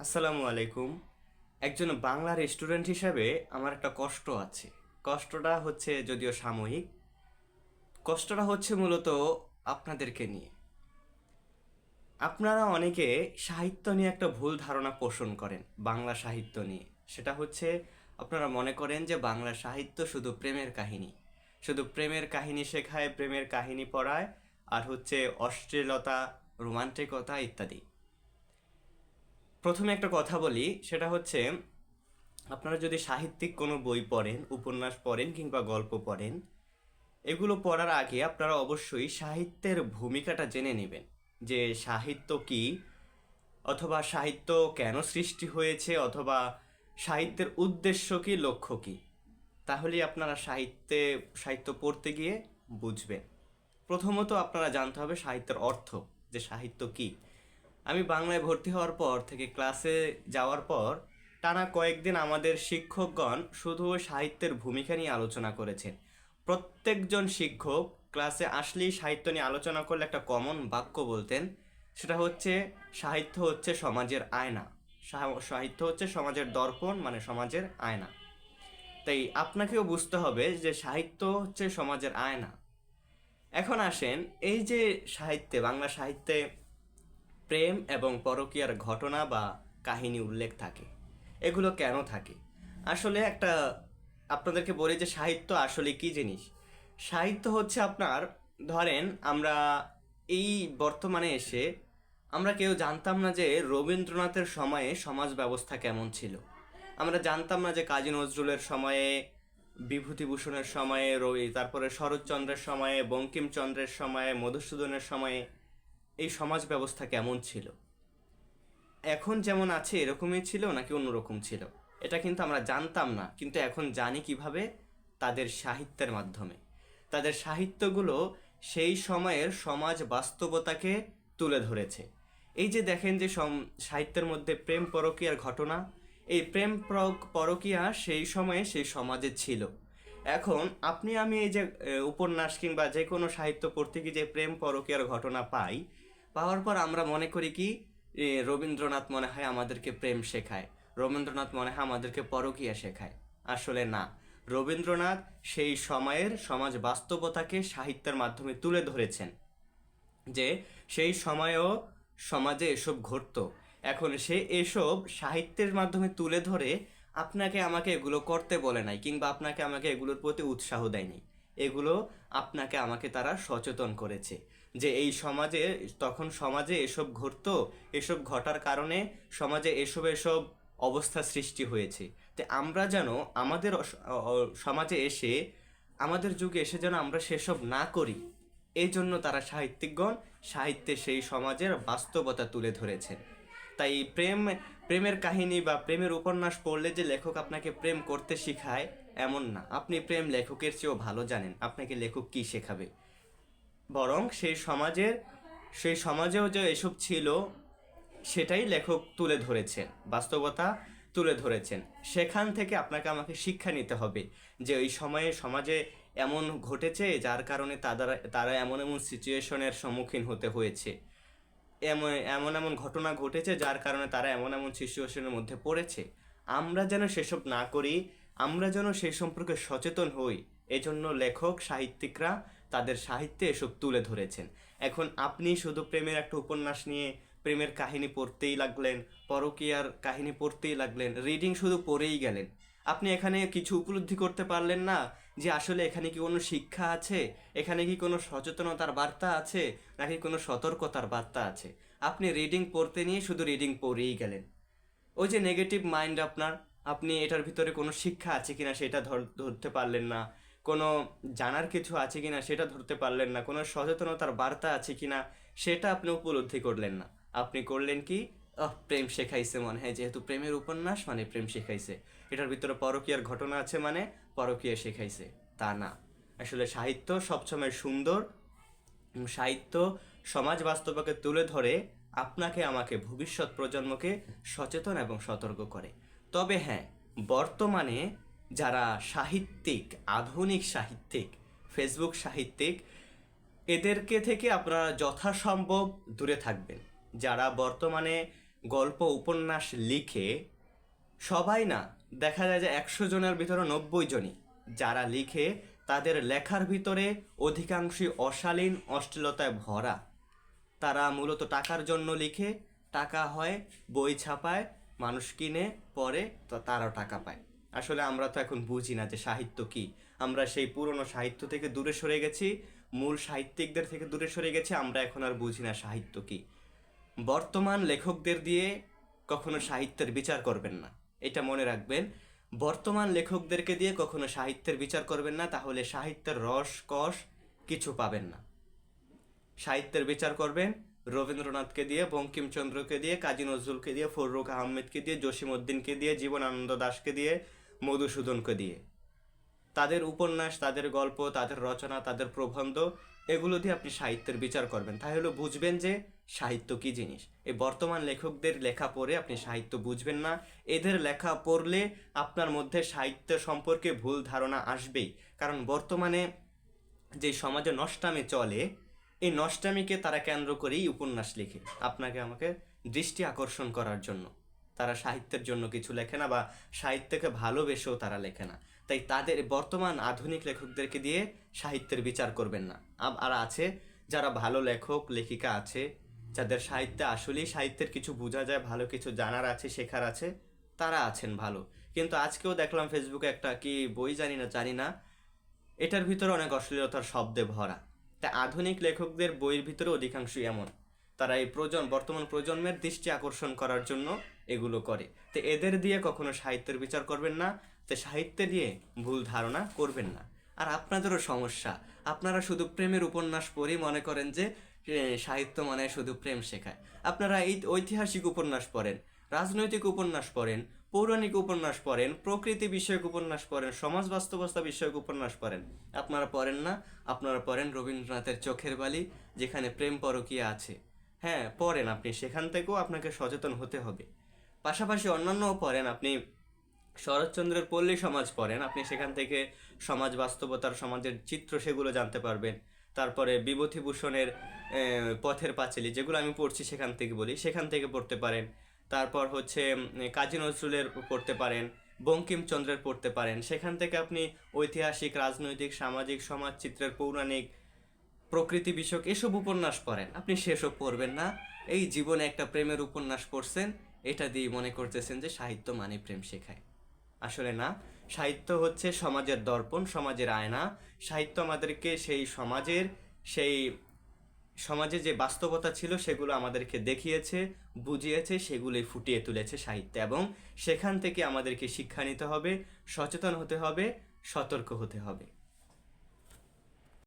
আসসালামু আলাইকুম। একজন বাংলা রেস্টুরেন্ট হিসাবে আমার একটা কষ্ট আছে। কষ্টটা হচ্ছে যদিও সাময়িক, কষ্টটা হচ্ছে মূলত আপনাদেরকে নিয়ে। আপনারা অনেকে সাহিত্য নিয়ে একটা ভুল ধারণা পোষণ করেন, বাংলা সাহিত্য নিয়ে। সেটা হচ্ছে আপনারা মনে করেন যে বাংলা সাহিত্য শুধু প্রেমের কাহিনী। শুধু প্রেমের কাহিনী শেখায়, প্রেমের কাহিনী পড়ায়, আর হচ্ছে অশ্লীলতা, রোমান্টিকতা ইত্যাদি। প্রথমে একটা কথা বলি, সেটা হচ্ছে আপনারা যদি সাহিত্যিক কোনো বই পড়েন, উপন্যাস পড়েন কিংবা গল্প পড়েন, এগুলো পড়ার আগে আপনারা অবশ্যই সাহিত্যের ভূমিকাটা জেনে নেবেন। যে সাহিত্য কি, অথবা সাহিত্য কেন সৃষ্টি হয়েছে, অথবা সাহিত্যের উদ্দেশ্য কি, লক্ষ্য কি? তাহলেই আপনারা সাহিত্যে, সাহিত্য পড়তে গিয়ে বুঝবেন। প্রথমত আপনারা জানতে হবে সাহিত্যের অর্থ, যে সাহিত্য কি। আমি বাংলায় ভর্তি হওয়ার পর থেকে ক্লাসে যাওয়ার পর টানা কয়েকদিন আমাদের শিক্ষকগণ শুধু সাহিত্যের ভূমিকা নিয়ে আলোচনা করেছেন। প্রত্যেকজন শিক্ষক ক্লাসে আসলেই সাহিত্য নিয়ে আলোচনা করলে একটা কমন বাক্য বলতেন, সেটা হচ্ছে, সাহিত্য হচ্ছে সমাজের আয়না। সাহিত্য হচ্ছে সমাজের দর্পণ মানে সমাজের আয়না। তাই আপনাকেও বুঝতে হবে যে সাহিত্য হচ্ছে সমাজের আয়না। এখন আসেন, এই যে সাহিত্যে, বাংলা সাহিত্যে প্রেম এবং পরকীয়ার ঘটনা বা কাহিনী উল্লেখ থাকে। এগুলো কেন থাকে? আসলে একটা, আপনাদেরকে বলি যে সাহিত্য আসলে কি জিনিস? সাহিত্য হচ্ছে আপনার, ধরেন আমরা এই বর্তমানে এসে আমরা কেউ জানতাম না যে রবীন্দ্রনাথের সময়ে সমাজ ব্যবস্থা কেমন ছিল। আমরা জানতাম না যে কাজী নজরুলের সময়ে, বিভূতিভূষণের সময়ে, রবি, তারপরে শরৎচন্দ্রের সময়ে, বঙ্কিমচন্দ্রের সময়ে, মধুসূদনের সময়ে এই সমাজ ব্যবস্থা কেমন ছিল? এখন যেমন আছে, এরকমই ছিল নাকি অন্যরকম ছিল? এটা কিন্তু আমরা জানতাম না, কিন্তু এখন জানি কীভাবে তাদের সাহিত্যের মাধ্যমে। তাদের সাহিত্যগুলো সেই সময়ের সমাজ বাস্তবতাকে তুলে ধরেছে। এই যে দেখেন যে সাহিত্যের মধ্যে প্রেম পরকীয়ার ঘটনা, এই প্রেম পর- পরকীয়া সেই সময়ে সেই সমাজে ছিল। এখন আপনি, আমি এই যে উপন্যাস কিংবা যে কোনো সাহিত্য পড়তে গিয়ে যে প্রেম পরকীয়ার ঘটনা পাই পাওয়ার পর আমরা মনে করি কি রবীন্দ্রনাথ মনে হয় আমাদেরকে প্রেম শেখায়। রবীন্দ্রনাথ মনে হয় আমাদেরকে পরকীয়া শেখায়। আসলে না। রবীন্দ্রনাথ সেই সময়ের সমাজ বাস্তবতাকে সাহিত্যের মাধ্যমে তুলে ধরেছেন। যে সেই সময়েও সমাজে এসব ঘটতো। এখন সে এসব সাহিত্যের মাধ্যমে তুলে ধরে আপনাকে আমাকে এগুলো করতে বলে নাই কিংবা আপনাকে আমাকে এগুলোর প্রতি উৎসাহ দেয়নি। এগুলো আপনাকে আমাকে তারা সচেতন করেছে। যে এই সমাজে, তখন সমাজে এসব ঘটতো, এসব ঘটার কারণে সমাজে এসব এসব অবস্থা সৃষ্টি হয়েছে। তো আমরা যেন আমাদের সমাজে এসে, আমাদের যুগে এসে যেন আমরা সেসব না করি, এই জন্য তারা সাহিত্যিকগণ সাহিত্যে সেই সমাজের বাস্তবতা তুলে ধরেছেন। তাই প্রেম, প্রেমের কাহিনী বা প্রেমের উপন্যাস পড়লে যে লেখক আপনাকে প্রেম করতে শিখায়, এমন না। আপনি প্রেম লেখকের চেয়েও ভালো জানেন। আপনাকে লেখক কি শেখাবে? বরং সেই সমাজের সেই সমাজেও যে এসব ছিল, সেটাই লেখক তুলে ধরেছেন, বাস্তবতা তুলে ধরেছেন। সেখান থেকে আপনাকে আমাকে শিক্ষা নিতে হবে যে ওই সময়ে সমাজে এমন ঘটেছে যার কারণে তারা তারা এমন এমন সিচুয়েশনের সম্মুখীন হতে হয়েছে। এমন এমন এমন ঘটনা ঘটেছে যার কারণে তারা এমন এমন সিচুয়েশনের মধ্যে পড়েছে। আমরা যেন সেসব না করি, আমরা যেন সেই সম্পর্কে সচেতন হই, এজন্য লেখক, সাহিত্যিকরা তাদের সাহিত্যে এসব তুলে ধরেছেন। এখন আপনি শুধু প্রেমের একটা উপন্যাস নিয়ে প্রেমের কাহিনী পড়তেই লাগলেন, পরকীয়ার কাহিনী পড়তেই লাগলেন রিডিং শুধু পড়েই গেলেন। আপনি এখানে কিছু উপলব্ধি করতে পারলেন না যে আসলে এখানে কি কোনো শিক্ষা আছে? এখানে কি কোনো সচেতনতার বার্তা আছে? নাকি কোনো সতর্কতার বার্তা আছে? আপনি রিডিং পড়তে নিয়ে শুধু রিডিং পড়েই গেলেন। ওই যে নেগেটিভ মাইন্ড আপনার, আপনি এটার ভিতরে কোনো শিক্ষা আছে কিনা সেটা ধর- ধরতে পারলেন না। কোনো জানার কিছু আছে কিনা সেটা ধরতে পারলেন না, কোনো সচেতনতার বার্তা আছে কিনা সেটা আপনি উপলব্ধি করলেন না। আপনি করলেন কি? প্রেম শেখাইছে মনে হয়, যেহেতু প্রেমের উপন্যাস মানে প্রেম শেখাইছে। এটার ভিতরে পরকীয়ার ঘটনা আছে মানে পরকীয়া শেখাইছে, তা না। আসলে সাহিত্য সবসময় সুন্দর সাহিত্য সমাজ বাস্তবকে তুলে ধরে আপনাকে, আমাকে, ভবিষ্যৎ প্রজন্মকে সচেতন এবং সতর্ক করে। তবে হ্যাঁ বর্তমানে যারা সাহিত্যিক, আধুনিক সাহিত্যিক ফেসবুক সাহিত্যিক, এদেরকে থেকে আপনারা যথাসম্ভব দূরে থাকবেন। যারা বর্তমানে গল্প, উপন্যাস লিখে, সবাই না, দেখা যায় যে একশো জনের ভিতরে নব্বই জনই, যারা লিখে তাদের লেখার ভিতরে অধিকাংশই অশালীন, অশ্লীলতায় ভরা। তারা মূলত টাকার জন্য লিখে, টাকা হয়, বই ছাপায়, মানুষ কিনে পরে তারাও টাকা পায়। আসলে আমরা তো এখন বুঝি না যে সাহিত্য কি। আমরা সেই পুরনো সাহিত্য থেকে দূরে সরে গেছি, মূল সাহিত্যিকদের থেকে দূরে সরে গেছি, আমরা এখন আর বুঝি না সাহিত্য কি। বর্তমান লেখকদের দিয়ে কখনো সাহিত্যের বিচার করবেন না, এটা মনে রাখবেন। বর্তমান লেখকদেরকে দিয়ে কখনো সাহিত্যের বিচার করবেন না, তাহলে সাহিত্যের রস, কষ কিছু পাবেন না। সাহিত্যের বিচার করবেন রবীন্দ্রনাথকে দিয়ে, বঙ্কিমচন্দ্রকে দিয়ে, কাজী নজরুলকে দিয়ে, ফররুখ আহমেদকে দিয়ে, জসিমউদ্দিনকে দিয়ে, জীবনানন্দ দাশকে দিয়ে মধুসূদনকে দিয়ে। তাদের উপন্যাস, তাদের গল্প, তাদের রচনা, তাদের প্রবন্ধ, এগুলো দিয়ে আপনি সাহিত্যের বিচার করবেন। তাহলে বুঝবেন যে সাহিত্য কি জিনিস। এই বর্তমান লেখকদের লেখা পড়ে আপনি সাহিত্য বুঝবেন না। এদের লেখা পড়লে আপনার মধ্যে সাহিত্য সম্পর্কে ভুল ধারণা আসবেই। কারণ বর্তমানে যে সমাজে নষ্টামে চলে, এই নষ্টামিকে তারা কেন্দ্র করেই উপন্যাস লিখে। আপনাকে আমাকে দৃষ্টি আকর্ষণ করার জন্য। তারা সাহিত্যের জন্য কিছু লেখে না বা সাহিত্যকে ভালোবেসেও তারা লেখে না। তাই তাদের বর্তমান আধুনিক লেখকদেরকে দিয়ে সাহিত্যের বিচার করবেন না। আর আছে যারা ভালো লেখক, লেখিকা আছে, যাদের সাহিত্যে আসলেই সাহিত্যের কিছু বোঝা যায়, ভালো কিছু জানার আছে, শেখার আছে, তারা আছেন ভালো। কিন্তু আজকেও দেখলাম ফেসবুকে একটা কি বই জানি না জানি না, এটার ভিতরে অনেক অশ্লীলতার শব্দে ভরা। তা আধুনিক লেখকদের বইয়ের ভিতরে অধিকাংশই এমন। তারা এই প্রজন্ম বর্তমান প্রজন্মের দৃষ্টি আকর্ষণ করার জন্য এগুলো করে। তো এদের দিয়ে কখনো সাহিত্যের বিচার করবেন না, তো সাহিত্যে দিয়ে ভুল ধারণা করবেন না। আর আপনাদেরও সমস্যা, আপনারা শুধু প্রেমের উপন্যাস পড়েই মনে করেন যে সাহিত্য মানে শুধু প্রেম শেখায়। আপনারা এই ঐতিহাসিক উপন্যাস পড়েন, রাজনৈতিক উপন্যাস পড়েন, পৌরাণিক উপন্যাস পড়েন, প্রকৃতি বিষয়ক উপন্যাস পড়েন, সমাজ বাস্তবতা বিষয়ক উপন্যাস পড়েন। আপনারা পড়েন না, আপনারা পড়েন রবীন্দ্রনাথের চোখের বালি, যেখানে প্রেম পরকীয়া আছে। হ্যাঁ পড়েন আপনি, সেখান থেকেও আপনাকে সচেতন হতে হবে। পাশাপাশি অন্যান্যও পড়েন, আপনি শরৎচন্দ্রের পল্লী সমাজ পড়েন, আপনি সেখান থেকে সমাজ বাস্তবতার, সমাজের চিত্র সেগুলো জানতে পারবেন। তারপরে বিভূতিভূষণের পথের পাঁচালী, যেগুলো আমি পড়ছি সেখান থেকে বলি, সেখান থেকে পড়তে পারেন। তারপর হচ্ছে কাজী নজরুলের পড়তে পারেন, বঙ্কিমচন্দ্রের পড়তে পারেন। সেখান থেকে আপনি ঐতিহাসিক, রাজনৈতিক, সামাজিক, সমাজচিত্রের, পৌরাণিক প্রকৃতি বিষয়ক এসব উপন্যাস পড়েন। আপনি সেসব পড়বেন না। এই জীবনে একটা প্রেমের উপন্যাস পড়ছেন, এটা দিয়ে মনে করতেছেন যে সাহিত্য মানে প্রেম শেখায়। আসলে না, সাহিত্য হচ্ছে সমাজের দর্পণ, সমাজের আয়না। সাহিত্য আমাদেরকে সেই সমাজের, সেই সমাজে যে বাস্তবতা ছিল সেগুলো আমাদেরকে দেখিয়েছে, বুঝিয়েছে, সেগুলোই ফুটিয়ে তুলেছে সাহিত্য এবং সেখান থেকে আমাদেরকে শিক্ষা নিতে হবে, সচেতন হতে হবে, সতর্ক হতে হবে।